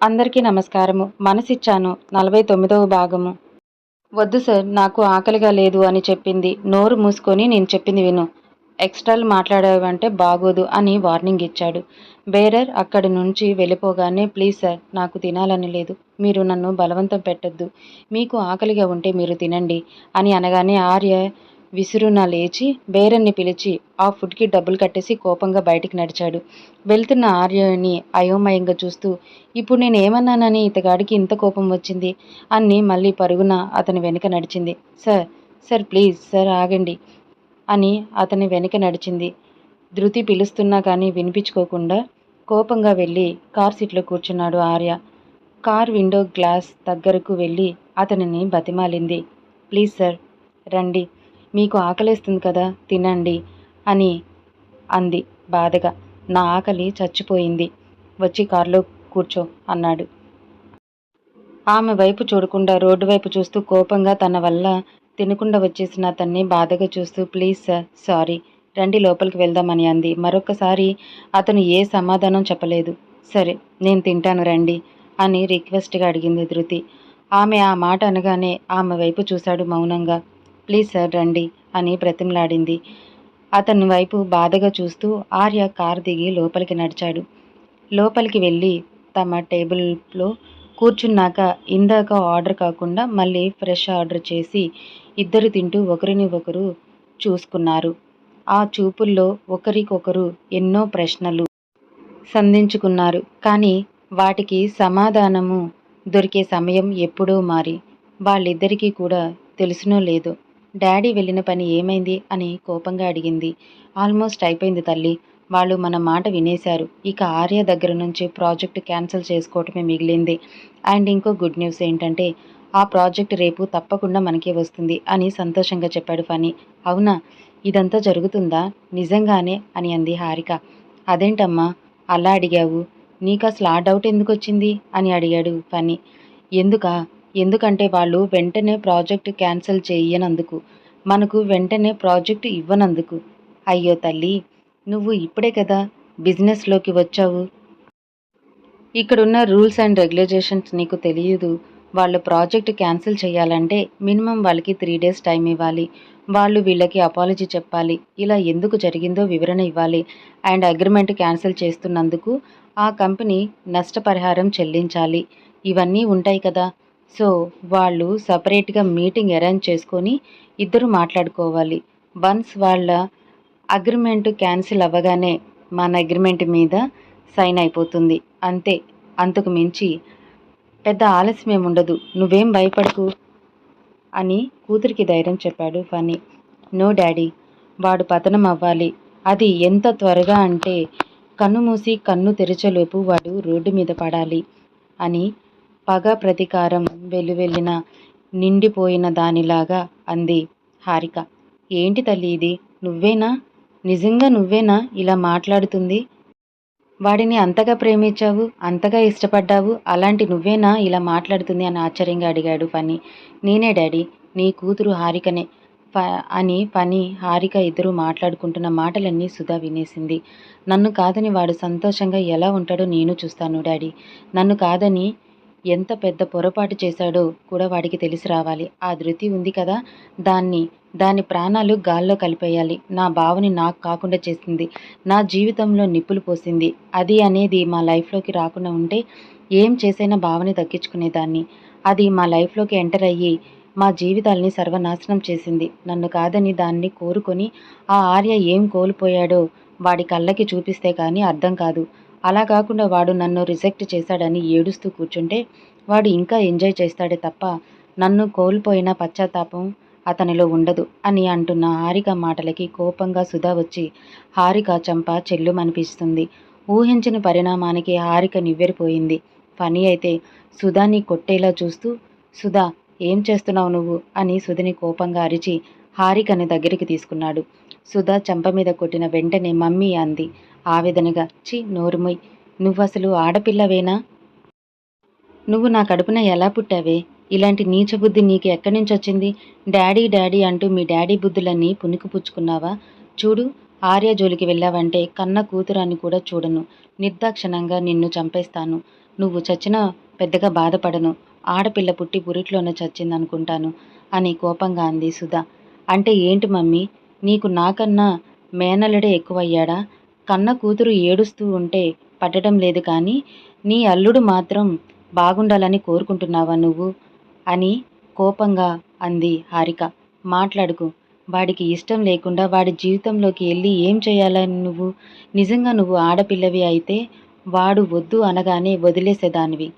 అందరికీ నమస్కారము. మనసిచ్చాను నలభై తొమ్మిదవ భాగము. వద్దు సార్ నాకు ఆకలిగా లేదు అని చెప్పింది. నోరు మూసుకొని నేను చెప్పింది విను. ఎక్స్ట్రాలు మాట్లాడావంటే బాగోదు అని వార్నింగ్ ఇచ్చాడు. బేరర్ అక్కడి నుంచి వెళ్ళిపోగానే ప్లీజ్ సార్ నాకు తినాలని లేదు. మీరు నన్ను బలవంతం పెట్టొద్దు. మీకు ఆకలిగా ఉంటే మీరు తినండి అని అనగానే ఆర్య విసురున లేచి బేరన్ని పిలిచి ఆ ఫుడ్కి డబ్బులు కట్టేసి కోపంగా బయటికి నడిచాడు. వెళ్తున్న ఆర్యని అయోమయంగా చూస్తూ ఇప్పుడు నేను ఏమన్నానని ఇతగాడికి ఇంత కోపం వచ్చింది? అని మళ్ళీ పరుగున అతని వెనుక నడిచింది. సార్ సార్ ప్లీజ్ సార్ ఆగండి అని అతని వెనుక నడిచింది. ధృతి పిలుస్తున్నా కానీ వినిపించుకోకుండా కోపంగా వెళ్ళి కార్ సీట్లో కూర్చున్నాడు ఆర్య. కార్ విండో గ్లాస్ దగ్గరకు వెళ్ళి అతనిని బతిమాలింది. ప్లీజ్ సార్ రండి మీకు ఆకలేస్తుంది కదా తినండి అని అంది బాధగా. నా ఆకలి చచ్చిపోయింది. వచ్చి కారులో కూర్చో అన్నాడు. ఆమె వైపు చూడకుండా రోడ్డు వైపు చూస్తూ కోపంగా తన వల్ల తినకుండా వచ్చేసిన అతన్ని బాధగా చూస్తూ ప్లీజ్ సార్ సారీ రండి లోపలికి వెళ్దామని అంది. మరొకసారి అతను ఏ సమాధానం చెప్పలేదు. సరే నేను తింటాను రండి అని రిక్వెస్ట్గా అడిగింది ధృతి. ఆమె ఆ మాట అనగానే ఆమె వైపు చూశాడు మౌనంగా. ప్లీజ్ సార్ రండి అని ప్రతిమలాడింది. అతని వైపు బాధగా చూస్తూ ఆర్య కార్ దిగి లోపలికి నడిచాడు. లోపలికి వెళ్ళి తమ టేబుల్లో కూర్చున్నాక ఇందాక ఆర్డర్ కాకుండా మళ్ళీ ఫ్రెష్ ఆర్డర్ చేసి ఇద్దరు తింటూ ఒకరిని ఒకరు చూసుకున్నారు. ఆ చూపుల్లో ఒకరికొకరు ఎన్నో ప్రశ్నలు సంధించుకున్నారు. కానీ వాటికి సమాధానము దొరికే సమయం ఎప్పుడో మారి. వాళ్ళిద్దరికీ కూడా తెలుసునో లేదో డాడీ వెళ్ళిన పని ఏమైంది? అని కోపంగా అడిగింది. ఆల్మోస్ట్ అయిపోయింది తల్లి. వాళ్ళు మన మాట వినేశారు. ఇక ఆర్య దగ్గర నుంచి ప్రాజెక్ట్ క్యాన్సిల్ చేసుకోవటమే మిగిలింది. అండ్ ఇంకో గుడ్ న్యూస్ ఏంటంటే ఆ ప్రాజెక్ట్ రేపు తప్పకుండా మనకే వస్తుంది అని సంతోషంగా చెప్పాడు ఫనీ అవునా? ఇదంతా జరుగుతుందా? నిజంగానే? అని అంది హారిక. అదేంటమ్మా? అలా అడిగావు. నీకు అసలు ఆ డౌట్ ఎందుకు వచ్చింది? అని అడిగాడు ఫనీ ఎందుకా? ఎందుకంటే వాళ్ళు వెంటనే ప్రాజెక్ట్ క్యాన్సిల్ చేయనందుకు. మనకు వెంటనే ప్రాజెక్ట్ ఇవ్వనందుకు. అయ్యో తల్లి నువ్వు ఇప్పుడే కదా బిజినెస్లోకి వచ్చావు. ఇక్కడున్న రూల్స్ అండ్ రెగ్యులేషన్స్ నీకు తెలియదు. వాళ్ళు ప్రాజెక్ట్ క్యాన్సిల్ చేయాలంటే మినిమం వాళ్ళకి త్రీ డేస్ టైం ఇవ్వాలి. వాళ్ళు వీళ్ళకి అపాలజీ చెప్పాలి. ఇలా ఎందుకు జరిగిందో వివరణ ఇవ్వాలి. అండ్ అగ్రిమెంట్ క్యాన్సిల్ చేస్తున్నందుకు ఆ కంపెనీ నష్టపరిహారం చెల్లించాలి. ఇవన్నీ ఉంటాయి కదా. సో వాళ్ళు సపరేట్గా మీటింగ్ అరేంజ్ చేసుకొని ఇద్దరు మాట్లాడుకోవాలి. వన్స్ వాళ్ళ అగ్రిమెంట్ క్యాన్సిల్ అవ్వగానే మన అగ్రిమెంట్ మీద సైన్ అయిపోతుంది. అంతే. అంతకు మించి పెద్ద ఆలస్యం ఏముండదు నువ్వేం భయపడకు అని కూతురికి ధైర్యం చెప్పాడు ఫనీ నో డాడీ. వాడు పతనం అవ్వాలి. అది ఎంత త్వరగా అంటే కన్ను మూసి కన్ను తెరిచేలోపు వాడు రోడ్డు మీద పడాలి అని పగ ప్రతీకారం వెలువెల్లిన నిండిపోయిన దానిలాగా అంది హారిక. ఏంటి తల్లి ఇది? నువ్వేనా? నిజంగా నువ్వేనా ఇలా మాట్లాడుతుంది? వాడిని అంతగా ప్రేమించావు అంతగా ఇష్టపడ్డావు అలాంటి నువ్వేనా ఇలా మాట్లాడుతుంది అని ఆశ్చర్యంగా అడిగాడు పని నేనే డాడీ నీ కూతురు హారికనే. ప అని పని హారిక ఇద్దరు మాట్లాడుకుంటున్న మాటలన్నీ సుధా వినేసింది. నన్ను కాదని వాడు సంతోషంగా ఎలా ఉంటాడో నేను చూస్తాను డాడీ. నన్ను కాదని ఎంత పెద్ద పొరపాటు చేశాడో కూడా వాడికి తెలిసి రావాలి. ఆ ధృతి ఉంది కదా. దాన్ని దాని ప్రాణాలు గాల్లో కలిపేయాలి. నా భావని నాకు కాకుండా చేసింది. నా జీవితంలో నిప్పులు పోసింది. అది అనేది మా లైఫ్లోకి రాకుండా ఉంటే ఏం చేసైనా భావని దక్కించుకునేదాన్ని. అది మా లైఫ్లోకి ఎంటర్ అయ్యి మా జీవితాల్ని సర్వనాశనం చేసింది. నన్ను కాదని దాన్ని కోరుకొని ఆ ఆర్య ఏం కోల్పోయాడో వాడి కళ్ళకి చూపిస్తే కానీ అర్థం కాదు. అలా కాకుండా వాడు నన్ను రిజెక్ట్ చేశాడని ఏడుస్తూ కూర్చుంటే వాడు ఇంకా ఎంజాయ్ చేస్తాడే తప్ప నన్ను కోల్పోయిన పశ్చాత్తాపం అతనిలో ఉండదు అని అంటున్న హారిక మాటలకి కోపంగా సుధా వచ్చి హారిక చంప చెల్లుమనిపిస్తుంది. ఊహించిన పరిణామానికి హారిక నివ్వెరిపోయింది. ఫనీ అయితే సుధాని కొట్టేలా చూస్తూ సుధా ఏం చేస్తున్నావు నువ్వు? అని సుధిని కోపంగా అరిచి హారికని దగ్గరికి తీసుకున్నాడు. సుధా చంప మీద కొట్టిన వెంటనే మమ్మీ అంది. ఆవేదనగా చి నోరుమొయ్. నువ్వసలు ఆడపిల్లవేనా? నువ్వు నా కడుపున ఎలా పుట్టావే? ఇలాంటి నీచ బుద్ధి నీకు ఎక్కడి నుంచి వచ్చింది డాడీ డాడీ అంటూ మీ డాడీ బుద్ధులన్నీ పుణుకుపుచ్చుకున్నావా? చూడు ఆర్య జోలికి వెళ్ళావంటే కన్న కూతురాన్ని కూడా చూడను. నిర్దాక్షణంగా నిన్ను చంపేస్తాను. నువ్వు చచ్చినా పెద్దగా బాధపడను. ఆడపిల్ల పుట్టి పురిట్లోనే చచ్చిందనుకుంటాను అని కోపంగా అంది సుధా. అంటే ఏంటి మమ్మీ? నీకు నాకన్నా మేనల్లుడే ఎక్కువయ్యాడా? కన్న కూతురు ఏడుస్తూ ఉంటే పట్టడం లేదు కానీ నీ అల్లుడు మాత్రం బాగుండాలని కోరుకుంటున్నావా నువ్వు? అని కోపంగా అంది హారిక. మాట్లాడుకు. వాడికి ఇష్టం లేకుండా వాడి జీవితంలోకి వెళ్ళి ఏం చేయాలని నువ్వు? నిజంగా నువ్వు ఆడపిల్లవి అయితే వాడు వద్దు అనగానే వదిలేసేదానివి.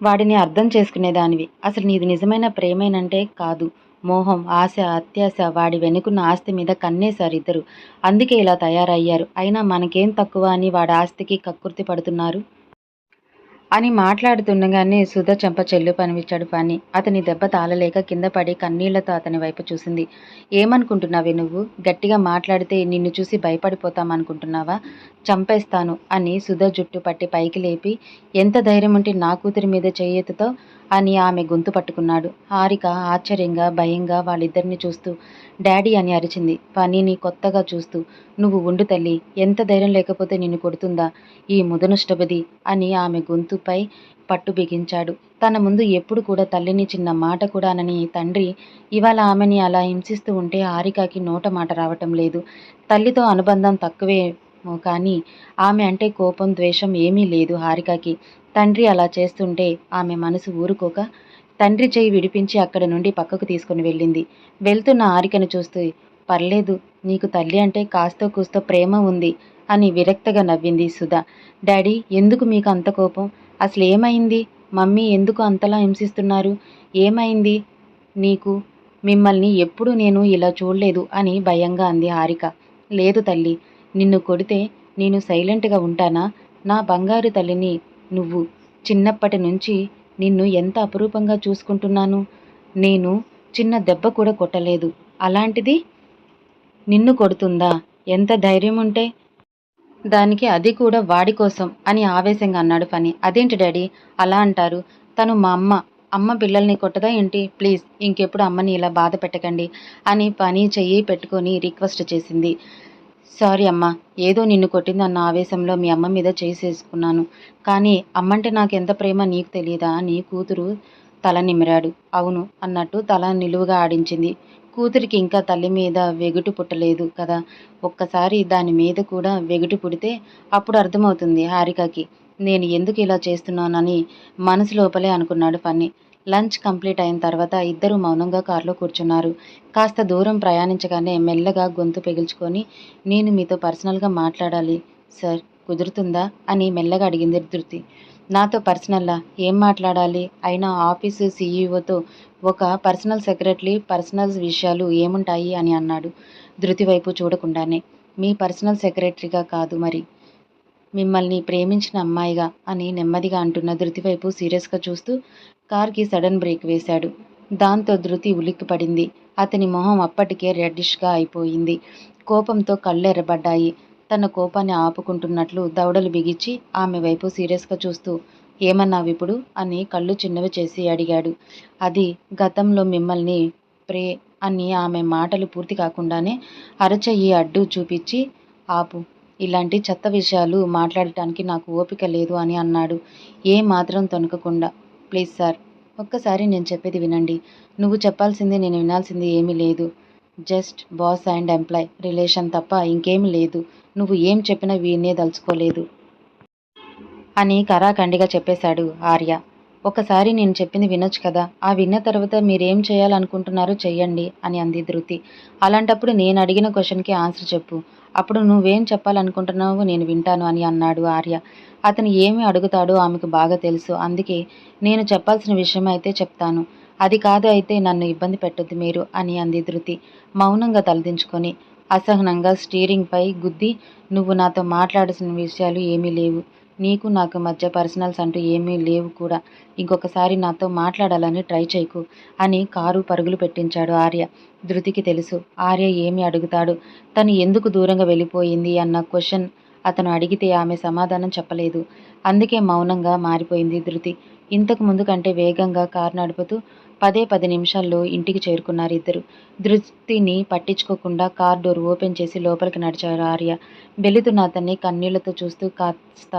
వాడిని అర్థం చేసుకునేదానివి. అసలు నీది నిజమైన ప్రేమేనంటే కాదు. మోహం ఆశ అత్యాశ వాడి వెనుకున్న ఆస్తి మీద కన్నేశారు ఇద్దరు అందుకే ఇలా తయారయ్యారు. అయినా మనకేం తక్కువ అని వాడి ఆస్తికి కక్కుర్తి పడుతున్నారు? అని మాట్లాడుతుండగానే సుధ చెంప చెల్లు పనిపించాడు పని అతని దెబ్బ తాళలేక కింద పడి కన్నీళ్ళతో అతని వైపు చూసింది. ఏమనుకుంటున్నావే నువ్వు? గట్టిగా మాట్లాడితే నిన్ను చూసి భయపడిపోతామనుకుంటున్నావా చంపేస్తాను అని సుధ జుట్టు పట్టి పైకి లేపి ఎంత ధైర్యం ఉంటే నా కూతురి మీద చేయెత్తుతో అని ఆమె గొంతు పట్టుకున్నాడు. హారిక ఆశ్చర్యంగా భయంగా వాళ్ళిద్దరిని చూస్తూ డాడీ అని అరిచింది. పనిని కొత్తగా చూస్తూ నువ్వు ఉండు తల్లి ఎంత ధైర్యం లేకపోతే నిన్ను కొడుతుందా ఈ ముదనుష్టపది అని ఆమె గొంతుపై పట్టు బిగించాడు. తన ముందు ఎప్పుడు కూడా తల్లిని చిన్న మాట కూడా అనని తండ్రి ఇవాళ ఆమెని అలా హింసిస్తూ ఉంటే హారికకి నోట మాట రావటం లేదు. తల్లితో అనుబంధం తక్కువే కానీ ఆమె అంటే కోపం ద్వేషం ఏమీ లేదు హారికకి. తండ్రి అలా చేస్తుంటే ఆమె మనసు ఊరుకోక తండ్రి చేయి విడిపించి అక్కడ నుండి పక్కకు తీసుకుని వెళ్ళింది. వెళ్తున్న హారికను చూస్తూ పర్లేదు నీకు తల్లి అంటే కాస్తో కూస్తో ప్రేమ ఉంది అని విరక్తగా నవ్వింది సుధా. డాడీ ఎందుకు మీకు అంత కోపం? అసలు ఏమైంది? మమ్మీ ఎందుకు అంతలా హింసిస్తున్నారు? ఏమైంది? నీకు మిమ్మల్ని ఎప్పుడు నేను ఇలా చూడలేదు అని భయంగా అంది హారిక లేదు తల్లి నిన్ను కొడితే నేను సైలెంట్గా ఉంటానా? నా బంగారు తల్లిని నువ్వు చిన్నప్పటి నుంచి నిన్ను ఎంత అపురూపంగా చూసుకుంటున్నాను? నేను చిన్న దెబ్బ కూడా కొట్టలేదు. అలాంటిది నిన్ను కొడుతుందా? ఎంత ధైర్యం ఉంటే దానికి అది కూడా వాడి కోసం అని ఆవేశంగా అన్నాడు ఫని అదేంటి డాడీ? అలా అంటారు. తను మా అమ్మ అమ్మ పిల్లల్ని కొట్టదా ఏంటి? ప్లీజ్ ఇంకెప్పుడు అమ్మని ఇలా బాధ పెట్టకండి అని పని చెయ్యి పెట్టుకొని రిక్వెస్ట్ చేసింది. సారీ అమ్మా ఏదో నిన్ను కొట్టిందన్న ఆవేశంలో మీ అమ్మ మీద చేసేసుకున్నాను. కానీ అమ్మంటే నాకు ఎంత ప్రేమ నీకు తెలియదా అని కూతురు తల నిమిరాడు. అవును అన్నట్టు తల నిలువుగా ఆడించింది. కూతురికి ఇంకా తల్లి మీద వెగుటు పుట్టలేదు కదా. ఒక్కసారి దాని మీద కూడా వెగుటు పుడితే అప్పుడు అర్థమవుతుంది హారికకి. నేను ఎందుకు ఇలా చేస్తున్నానని మనసు లోపలే అనుకున్నాడు ఫన్నీ. లంచ్ కంప్లీట్ అయిన తర్వాత ఇద్దరు మౌనంగా కారులో కూర్చున్నారు. కాస్త దూరం ప్రయాణించగానే మెల్లగా గొంతు పెగిల్చుకొని నేను మీతో పర్సనల్గా మాట్లాడాలి సార్ కుదురుతుందా? అని మెల్లగా అడిగింది ధృతి. నాతో పర్సనల్లా? ఏం మాట్లాడాలి? అయినా ఆఫీసు సీఈఓతో ఒక పర్సనల్ సెక్రటరీ పర్సనల్ విషయాలు ఏముంటాయి? అని అన్నాడు ధృతి వైపు చూడకుండానే. మీ పర్సనల్ సెక్రటరీగా కాదు మరి. మిమ్మల్ని ప్రేమించిన అమ్మాయిగా అని నెమ్మదిగా అంటున్న ధృతి వైపు సీరియస్గా చూస్తూ కార్కి సడన్ బ్రేక్ వేశాడు. దాంతో ధృతి ఉలిక్కిపడింది. అతని మొహం అప్పటికే రెడ్డిష్గా అయిపోయింది. కోపంతో కళ్ళు ఎర్రబడ్డాయి తన కోపాన్ని ఆపుకుంటున్నట్లు దవడలు బిగించి ఆమె వైపు సీరియస్గా చూస్తూ ఏమన్నావిప్పుడు అని కళ్ళు చిన్నవి చేసి అడిగాడు. అది గతంలో మిమ్మల్ని ప్రే అని ఆమె మాటలు పూర్తి కాకుండానే అరచెయ్యి అడ్డు చూపించి ఆపు ఇలాంటి చెత్త విషయాలు మాట్లాడటానికి నాకు ఓపిక లేదు అని అన్నాడు. ఏ మాత్రం తొనకకుండా ప్లీజ్ సార్ ఒక్కసారి నేను చెప్పేది వినండి. నువ్వు చెప్పాల్సింది నేను వినాల్సింది ఏమీ లేదు. Just boss and employee relation తప్ప ఇంకేమీ లేదు. నువ్వు ఏం చెప్పినా వీనే దలుచుకోలేదు అని కరాఖండిగా చెప్పేశాడు ఆర్య. ఒకసారి నేను చెప్పింది వినొచ్చు కదా. ఆ విన్న తర్వాత మీరేం చేయాలనుకుంటున్నారో చెయ్యండి అని అంది ధృతి. అలాంటప్పుడు నేను అడిగిన క్వశ్చన్కి ఆన్సర్ చెప్పు. అప్పుడు నువ్వేం చెప్పాలనుకుంటున్నావు? నేను వింటాను అని అన్నాడు ఆర్య. అతను ఏమి అడుగుతాడో ఆమెకు బాగా తెలుసు. అందుకే నేను చెప్పాల్సిన విషయం అయితే చెప్తాను. అది కాదు అయితే నన్ను ఇబ్బంది పెట్టొద్దు మీరు అని అంది ధృతి మౌనంగా తలదించుకొని. అసహనంగా స్టీరింగ్పై గుద్ది నువ్వు నాతో మాట్లాడాల్సిన విషయాలు ఏమీ లేవు. నీకు నాకు మధ్య పర్సనల్స్ అంటూ ఏమీ లేవు కూడా. ఇంకొకసారి నాతో మాట్లాడాలని ట్రై చేయకు అని కారు పరుగులు పెట్టించాడు ఆర్య. ధృతికి తెలుసు ఆర్య ఏమి అడుగుతాడు? తను ఎందుకు దూరంగా వెళ్ళిపోయింది అన్న క్వశ్చన్ అతను అడిగితే ఆమె సమాధానం చెప్పలేదు. అందుకే మౌనంగా మారిపోయింది ధృతి. ఇంతకు ముందు కంటే వేగంగా కారు నడుపుతూ పదే పది నిమిషాల్లో ఇంటికి చేరుకున్నారు ఇద్దరు. దృష్టిని పట్టించుకోకుండా కార్ డోర్ ఓపెన్ చేసి లోపలికి నడిచారు ఆర్య. వెళుతున్న అతన్ని కన్నీళ్ళతో చూస్తూ కాస్త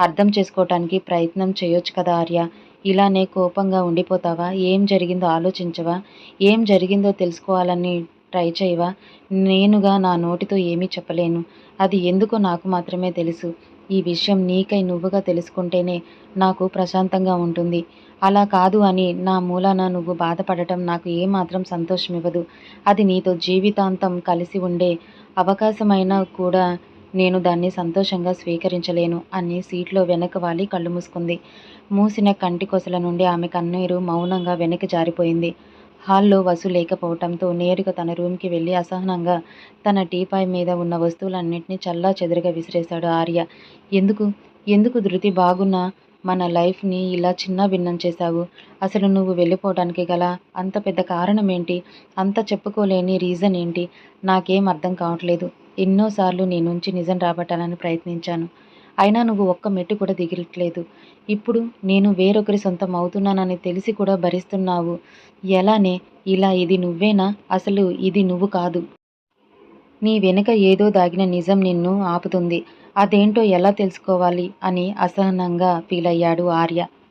అర్థం చేసుకోవటానికి ప్రయత్నం చేయొచ్చు కదా ఆర్య? ఇలానే కోపంగా ఉండిపోతావా? ఏం జరిగిందో ఆలోచించవా? ఏం జరిగిందో తెలుసుకోవాలని ట్రై చేయవా? నేనుగా నా నోటితో ఏమీ చెప్పలేను. అది ఎందుకో నాకు మాత్రమే తెలుసు. ఈ విషయం నీకై నువ్వుగా తెలుసుకుంటేనే నాకు ప్రశాంతంగా ఉంటుంది. అలా కాదు అని నా మూలాన నువ్వు బాధపడటం నాకు ఏమాత్రం సంతోషమివ్వదు. అది నీతో జీవితాంతం కలిసి ఉండే అవకాశమైనా కూడా నేను దాన్ని సంతోషంగా స్వీకరించలేను అని సీట్లో వెనక వాలి కళ్ళు మూసుకుంది. మూసిన కంటికొసల నుండి ఆమె కన్నీరు మౌనంగా వెనక్కి జారిపోయింది. హాల్లో వసు లేకపోవటంతో నేరుగా తన రూమ్కి వెళ్ళి అసహనంగా తన టీపాయ్ మీద ఉన్న వస్తువులన్నింటినీ చల్లా చెదరగా విసిరేశాడు ఆర్య. ఎందుకు? ఎందుకు ధృతి? బాగున్నా? మన లైఫ్ని ఇలా చిన్న భిన్నం చేశావు. అసలు నువ్వు వెళ్ళిపోవడానికి గల అంత పెద్ద కారణం ఏంటి అంత చెప్పుకోలేని రీజన్ ఏంటి? నాకేం అర్థం కావట్లేదు. ఎన్నోసార్లు నీ నుంచి నిజం రాబట్టాలని ప్రయత్నించాను. అయినా నువ్వు ఒక్క మెట్టు కూడా దిగట్లేదు ఇప్పుడు నేను వేరొకరి సొంతం అవుతున్నానని తెలిసి కూడా భరిస్తున్నావు. ఎలానే? ఇలా ఇది నువ్వేనా? అసలు ఇది నువ్వు కాదు. నీ వెనుక ఏదో దాగిన నిజం నిన్ను ఆపుతుంది. అదేంటో ఎలా తెలుసుకోవాలి? అని అసహనంగా ఫీల్ అయ్యాడు ఆర్య.